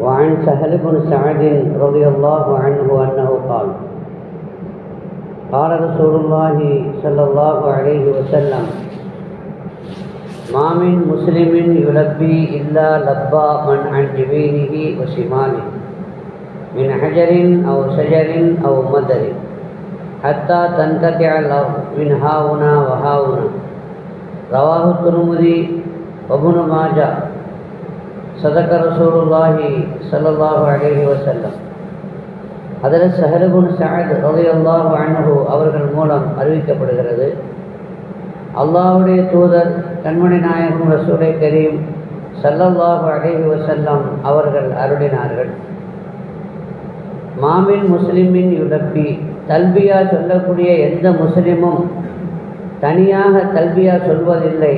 وعن سهل بن سعد رضي الله عنه أنه قال قال رسول الله صلى الله عليه وسلم ما من مسلم يلبي إلا لبى من عن يمينه وشماله من حجر أو شجر أو مدر حتى تنقطع الأرض من هاهنا وهاهنا رواه الترمذي وابن ماجه. சதக்க ரசூலுல்லாஹி சல்லாஹு அலேஹி வசல்லம் அதில் சஹரகுன் சாத் ரதையல்லாஹு அன்னஹு அவர்கள் மூலம் அறிவிக்கப்படுகிறது அல்லாஹுடைய தூதர் கண்மணி நாயகம் ரசூலை கரீம் சல்லல்லாஹு அலேஹி வசல்லம் அவர்கள் அருளினார்கள் மாமின் முஸ்லிமின் யுடப்பி தல்பியா சொல்லக்கூடிய எந்த முஸ்லிமும் தனியாக தல்பியா சொல்வதில்லை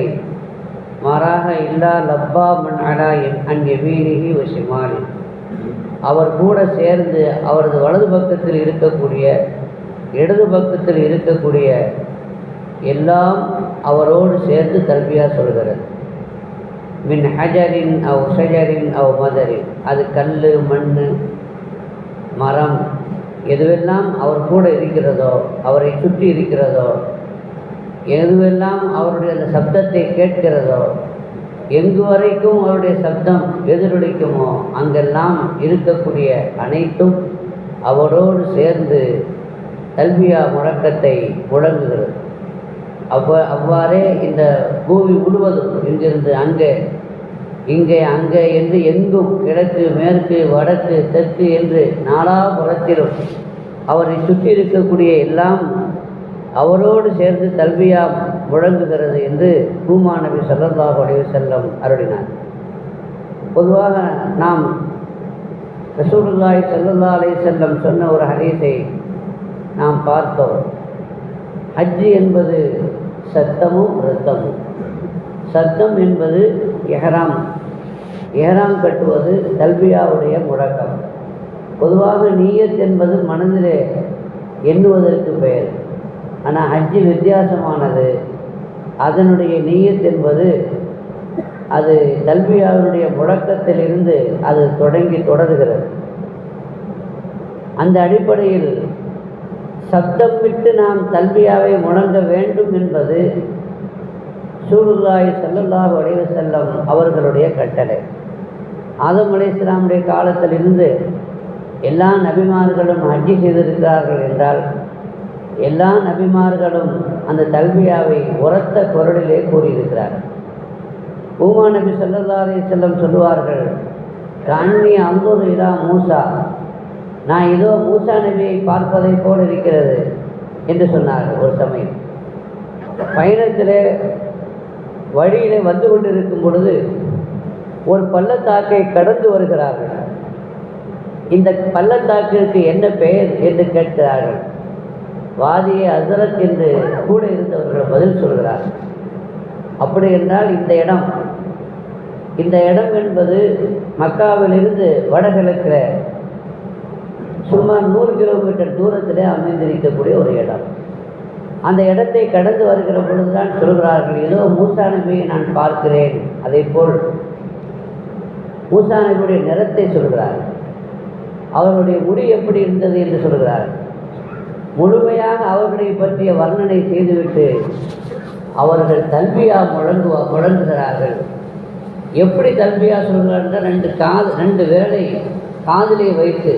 மாறாக இல்லா லப்பா மன் அலா அன் எமீனிகி வசிமானி அவர் கூட சேர்ந்து அவரது வலது பக்கத்தில் இருக்கக்கூடிய இடது பக்கத்தில் இருக்கக்கூடிய எல்லாம் அவரோடு சேர்ந்து கல்வியாக சொல்கிறது. மின் ஹஜரின் அவ் ஷஜரின் அவ் மதரின் அது கல் மண் மரம் எதுவெல்லாம் அவர் கூட இருக்கிறதோ அவரை சுற்றி இருக்கிறதோ எதுவெல்லாம் அவருடைய அந்த சப்தத்தை கேட்கிறதோ எங்கு வரைக்கும் அவருடைய சப்தம் எதிரொலிக்குமோ அங்கெல்லாம் இருக்கக்கூடிய அனைத்தும் அவரோடு சேர்ந்து கல்வியா முழக்கத்தை முழங்குகிறது. அவ்வ அவ்வாறே இந்த பூமி முழுவதும் இங்கிருந்து அங்கே இங்கே அங்கே என்று எங்கும் கிழக்கு மேற்கு வடக்கு தெற்கு என்று நாலாபுறத்திலும் அவரை சுற்றி இருக்கக்கூடிய எல்லாம் அவரோடு சேர்ந்து கல்வியா முழங்குகிறது என்று பூமா நபி உடைய செல்லம் அருளினார். பொதுவாக நாம் ரசூலுல்லாய் சல்லல்லா அலைஹி செல்லம் சொன்ன ஒரு ஹதீஸை நாம் பார்த்தோம். ஹஜ்ஜு என்பது சத்தமும் ரத்தமும் சத்தம் என்பது எஹராம். எஹராம் கட்டுவது தல்பியாவுடைய முழக்கம். பொதுவாக நீயத் என்பது மனதிலே எண்ணுவதற்கு பெயர். ஆனால் ஹஜ்ஜு வித்தியாசமானது. அதனுடைய நீயத் என்பது அது கல்வியாவினுடைய முழக்கத்திலிருந்து அது தொடங்கி தொடர்கிறது. அந்த அடிப்படையில் சப்தம் விட்டு நாம் தல்வியாவை முழங்க வேண்டும் என்பது சூருல்லாய் செல்லல்லாஹ் அலைவு செல்லம் அவர்களுடைய கட்டளை. ஆதம் அலை இஸ்லாமுடைய காலத்திலிருந்து எல்லா நபிமார்களும் ஹஜ்ஜி செய்திருக்கிறார்கள் என்றால் எல்லா நபிமார்களும் அந்த தல்வியாவை உரத்த குரலிலே கூறியிருக்கிறார்கள் பூமா நபி சல்லல்லா செல்லம் சொல்லுவார்கள் கண்ணி அம்பூர் இதா மூசா நான் இதோ மூசா நபியை பார்ப்பதை போல் இருக்கிறது என்று சொன்னார் ஒரு சமயம். பயணத்தில் வழியில் வந்து கொண்டிருக்கும் பொழுது ஒரு பள்ளத்தாக்கை கடந்து வருகிறார்கள். இந்த பள்ளத்தாக்கிற்கு என்ன பெயர்? என்று கேட்கிறார்கள். வாதியை அசரத் என்று கூட இருந்தவர்கள் பதில் சொல்கிறார். அப்படி என்றால் இந்த இடம் இந்த இடம் என்பது மக்காவிலிருந்து வடகிழக்கில் சுமார் நூறு கிலோமீட்டர் தூரத்தில் அமைந்திருக்கக்கூடிய ஒரு இடம். அந்த இடத்தை கடந்து வருகிற பொழுதுதான் சொல்கிறார்கள் ஏதோ மூசா நபியை நான் பார்க்கிறேன். அதே போல் மூசா நபியுடைய நிறத்தை சொல்கிறார். அவர்களுடைய முடி எப்படி இருந்தது என்று சொல்கிறார். முழுமையாக அவர்களை பற்றிய வர்ணனை செய்துவிட்டு அவர்கள் தல்வியா முழங்கு முழங்குகிறார்கள். எப்படி தல்வியா சொல்கிறார்கள் ரெண்டு காது ரெண்டு வேளை காதலியை வைத்து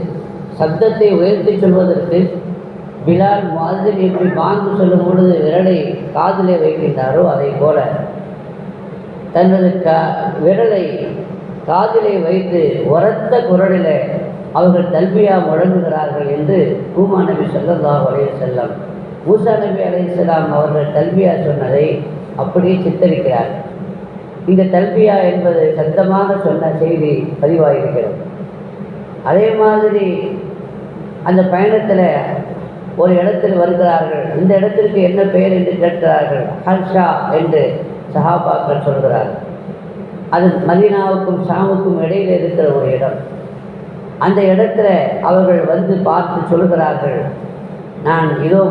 சப்தத்தை உயர்த்தி சொல்வதற்கு பிலால் மாதிரி எப்படி பாங்கு சொல்லும் பொழுது விரலை காதிலே வைக்கின்றாரோ அதை போல தனது கா விரலை காதிலே வைத்து உரத்த குரலில் அவர்கள் தல்பியா முழங்குகிறார்கள் என்று பூமா நபி சொல்லல்லா அலைய செல்லம் மூசா நபி அலையாம் அவர்கள் தல்பியா சொன்னதை அப்படியே சித்தரிக்கிறார். இந்த தல்பியா என்பது சத்தமாக சொன்ன செய்தி பதிவாகியிருக்கிறது அதே மாதிரி அந்த பயணத்தில் ஒரு இடத்தில் வருகிறார்கள். இந்த இடத்திற்கு என்ன பெயர் என்று கேட்கிறார்கள்? ஹல்ஷா என்று சஹாபாக்கள் சொல்கிறார்கள். அது மதீனாவுக்கும் ஷாமுக்கும் இடையில் இருக்கிற ஒரு இடம். அந்த இடத்துல அவர்கள் வந்து பார்த்து சொல்கிறார்கள் நான் இதோ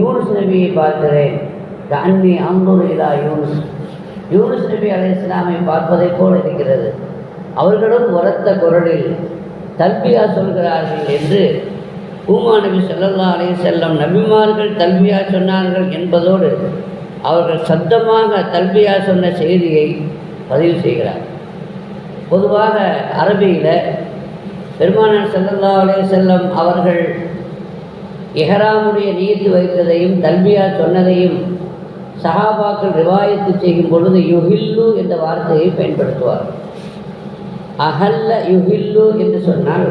யூனுஸ் நபியை பார்க்கிறேன். அன்பி அம்பூர் இதா யூனுஸ். யூனுஸ் நபி அலை இஸ்லாமை பார்ப்பதைப் போல் இருக்கிறது. அவர்களும் உரத்த குரலில் தல்பியா சொல்கிறார்கள் என்று பூமா நபி ஸல்லல்லாஹு அலே செல்லம் நபிமார்கள் தல்வியா சொன்னார்கள் என்பதோடு அவர்கள் சத்தமாக தல்வியா சொன்ன செய்தியை பதிவு செய்கிறார். பொதுவாக அரபியில் பெருமானார் செல்லல்லா அலே செல்லம் அவர்கள் எஹராமுடைய நீத்து வைத்ததையும் தல்வியா சொன்னதையும் சஹாபாக்கள் ரிவாயத்து செய்யும் பொழுது யுஹில்லு என்ற வார்த்தையை பயன்படுத்துவார். அகல்ல யுஹில்லு என்று சொன்னால்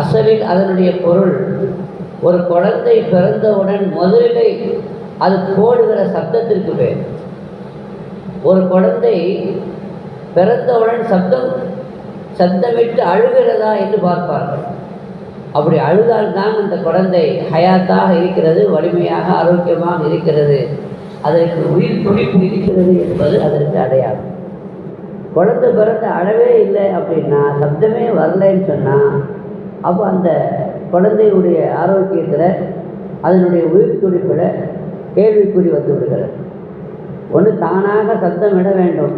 அசலில் அதனுடைய பொருள் ஒரு குழந்தை பிறந்தவுடன் முதலிலே அது போடுகிற சப்தத்திற்கு பேர். ஒரு குழந்தை பிறந்தவுடன் சப்தம் சத்தமிட்டு அழுகிறதா என்று பார்ப்பார்கள். அப்படி அழுதால்தான் அந்த குழந்தை ஹயாத்தாக இருக்கிறது வலிமையாக ஆரோக்கியமாக இருக்கிறது. அதற்கு உயிர் துடிப்பு இருக்கிறது என்பது அதற்கு அடையாளம். குழந்தை பிறந்த அழவே இல்லை அப்படின்னா சப்தமே வரலைன்னு சொன்னால் அப்போ அந்த குழந்தையுடைய ஆரோக்கியத்தில் அதனுடைய உயிர் துடிப்பில் கேள்விக்குறி வந்து விடுகிறது. ஒன்று தானாக சத்தம் விட வேண்டும்.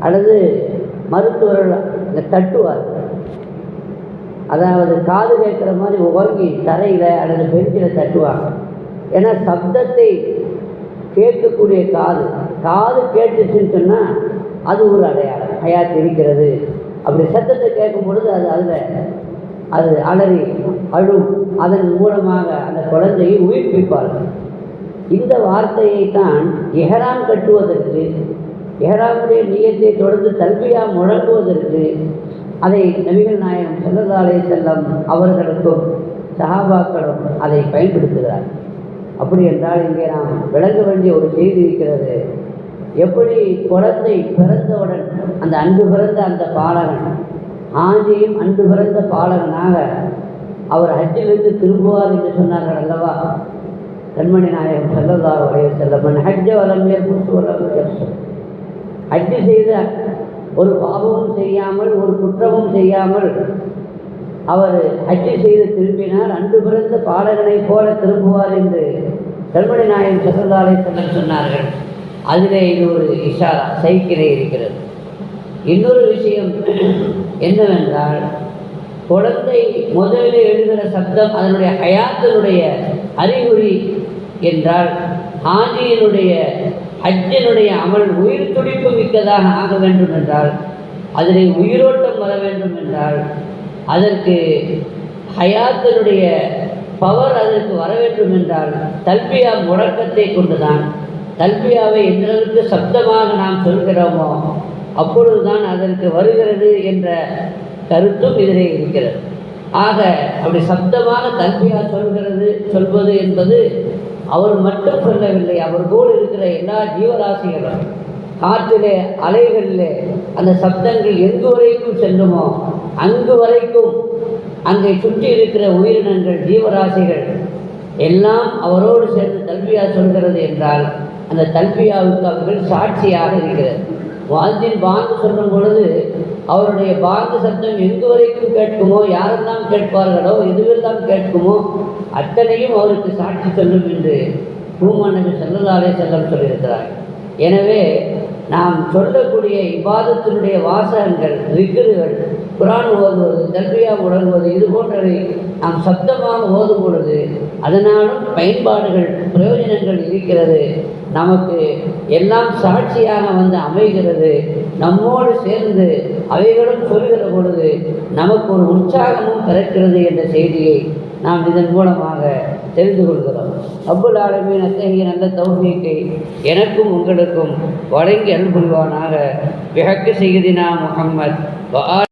அல்லது மருத்துவர்கள் இந்த தட்டுவார்கள் அதாவது காது கேட்குற மாதிரி உறங்கி தரையில் அல்லது பெஞ்சில் தட்டுவாங்க. ஏன்னா சப்தத்தை கேட்கக்கூடிய காது காது கேட்டுச்சுன்னு சொன்னால் அது ஒரு அடையாளம். ஹயாத் இருக்கிறது. அப்படி சத்தத்தை கேட்கும் பொழுது அது அதில் அது அலறி அழும். அதன் மூலமாக அந்த குழந்தையை உயிர்ப்பிப்பார்கள். இந்த வார்த்தையை தான் எஹராம் கட்டுவதற்கு ஏழாவது நியத்தை தொடர்ந்து தல்வியா முழங்குவதற்கு அதை நபிகள் நாயகம் செல்லதாலே செல்லம் அவர்களுக்கும் சகாபாக்களும் அதை பயன்படுத்துகிறார் அப்படி என்றால் இங்கே நாம் விளங்க வேண்டிய ஒரு செய்தி இருக்கிறது. எப்படி குழந்தை பிறந்தவுடன் அந்த அன்பு பிறந்த அந்த பாலகன் ஆஞ்சியும் அன்பு பிறந்த பாலகனாக அவர் ஹஜ்ஜிலிருந்து திரும்புவார் என்று சொன்னார்கள் அல்லவா? கண்மணி நாயகம் ஸல்லல்லாஹு அலைஹி செல்லம் ஹஜ்ஜ வளம் ஏற்பட்டு வலம் ஹஜ்ஜு செய்த ஒரு பாவமும் செய்யாமல் ஒரு குற்றமும் செய்யாமல் அவர் அச்சு செய்து திரும்பினார். அன்று பிறந்த பாலகனைப் போல திரும்புவார் என்று கல்மணி நாயன் சசந்தாலை செல்லம் சொன்னார்கள். அதிலே இது ஒரு இஷாரா சைக்கிளை இருக்கிறது. இன்னொரு விஷயம் என்னவென்றால் குழந்தை முதலில் எழுகிற சப்தம் அதனுடைய ஹயாத்தினுடைய அறிகுறி என்றால் ஹாஜியினுடைய ஹஜ்ஜினுடைய அமல் உயிர் துடிப்பு மிக்கதாக ஆக வேண்டும் என்றால் அதிலே உயிரோட்டம் வர வேண்டும் என்றால் அதற்கு ஹயாத்தினுடைய பவர் அதற்கு வர வேண்டும் என்றால் தல்பியா முழக்கத்தை கொண்டுதான் தல்பியாவை எந்தளவுக்கு சப்தமாக நாம் சொல்கிறோமோ அப்பொழுதுதான் அதற்கு வருகிறது என்ற கருத்தும் இதிலே இருக்கிறது. ஆக அப்படி சப்தமாக தல்பியா சொல்கிறது சொல்வது என்பது அவர் மட்டும் சொல்லவில்லை அவர் போல் இருக்கிற எல்லா ஜீவராசிகளும் காற்றிலே அலைகளிலே அந்த சப்தங்கள் எங்கு வரைக்கும் செல்லுமோ அங்கு வரைக்கும் அங்கே சுற்றி இருக்கிற உயிரினங்கள் ஜீவராசிகள் எல்லாம் அவரோடு சேர்ந்து தல்பியா சொல்கிறது என்றால் அந்த தல்பியாவுக்கு அவர்கள் சாட்சியாக இருக்கிறது. வாழ்ந்தின் பாங்கு சொல்லும் பொழுது அவருடைய பாங்கு சத்தம் எங்கு வரைக்கும் கேட்குமோ யாரெல்லாம் கேட்பார்களோ எதுவெல்லாம் கேட்குமோ அத்தனையும் அவருக்கு சாட்சி சொல்லும் என்று பூமன்னபி செல்லதாலே செல்லம் சொல்லியிருக்கிறார். எனவே நாம் சொல்லக்கூடிய இவ்வாதத்தினுடைய வாசகங்கள் ரிக்கர்கள் குரான் ஓதுவது தல்பியா உணர்வது இது போன்றவை நாம் சப்தமாக ஓதும் பொழுது அதனாலும் பயன்பாடுகள் பிரயோஜனங்கள் இருக்கிறது. நமக்கு எல்லாம் சாட்சியாக வந்து அமைகிறது. நம்மோடு சேர்ந்து அவைகளும் சொல்கிற பொழுது நமக்கு ஒரு உற்சாகமும் பிறக்கிறது என்ற செய்தியை நாம் இதன் மூலமாக தெரிந்து கொள்கிறோம். அப்புல் ஆலமீன் அத்தகைய நல்ல தௌஃபீக்கை எனக்கும் உங்களுக்கும் வழங்கி அருள் புரிவானாக. விஹக்கு செய்தினா முகம்மது